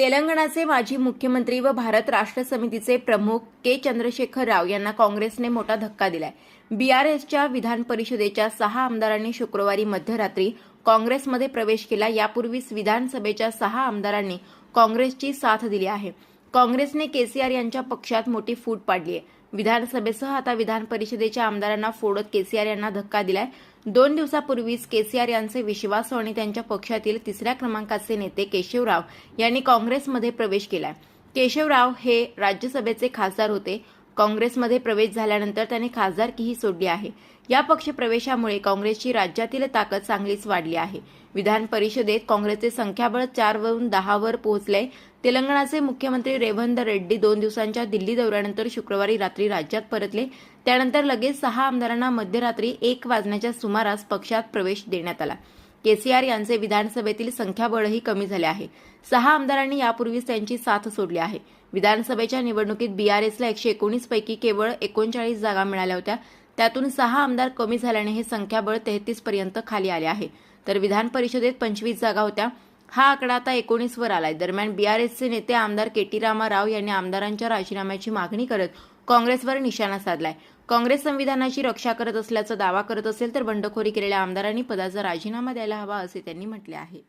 तेलंगणाचे माजी मुख्यमंत्री व भारत राष्ट्र समितीचे प्रमुख के चंद्रशेखर राव यांना काँग्रेसने मोठा धक्का दिलाय. बीआरएसच्या विधान परिषदेच्या सहा आमदारांनी शुक्रवारी मध्यरात्री काँग्रेसमध्ये प्रवेश केला. यापूर्वीच विधानसभेच्या सहा आमदारांनी काँग्रेसची साथ दिली आहे. काँग्रेसने केसीआर यांच्या पक्षात मोठी फूट पाडली आहे. विधानसभेसह आता विधान परिषदेच्या आमदारांना फोडत केसीआर यांना धक्का दिलाय. दोन दिवसापूर्वीच केसीआर यांचे विश्वासू आणि त्यांच्या पक्षातील तिसऱ्या क्रमांकाचे नेते केशवराव यांनी काँग्रेसमध्ये प्रवेश केलाय. केशवराव हे राज्यसभेचे खासदार होते. काँग्रेसमध्ये प्रवेश झाल्यानंतर त्याने खासदारकीही सोडली आहे. या पक्ष प्रवेशामुळे काँग्रेसची राज्यातील ताकद चांगलीच वाढली आहे. विधान परिषदेत काँग्रेसचे संख्याबळ चारवरून दहावर पोहोचले तेलंगणाचे मुख्यमंत्री रेवंत रेड्डी दोन दिवसांच्या दिल्ली दौऱ्यानंतर शुक्रवारी रात्री राज्यात परतले. त्यानंतर लगेच सहा आमदारांना मध्यरात्री एक वाजण्याच्या सुमारास पक्षात प्रवेश देण्यात आला. केसीआर यांचे विधानसभेतील संख्याबळही कमी झाले आहे. सहा आमदारांनी यापूर्वीच त्यांची साथ सोडली आहे. विधानसभेच्या निवडणुकीत बीआरएसला एकशे एकोणीस पैकी केवळ एकोणचाळीस जागा मिळाल्या होत्या. त्यातून सहा आमदार कमी झाल्याने हे संख्याबळ तेहतीस पर्यंत खाली आले आहे. तर विधान परिषदेत पंचवीस जागा होत्या. हा आकडा आता एकोणीस वर आलाय. दरम्यान बीआरएसचे नेते आमदार के टी रामा राव यांनी आमदारांच्या राजीनाम्याची मागणी करत काँग्रेसवर निशाणा साधलाय. काँग्रेस संविधानाची रक्षा करत असल्याचा दावा करत असेल तर बंडखोरी केलेल्या आमदारांनी पदाचा राजीनामा द्यायला हवा असे त्यांनी म्हटले आहे.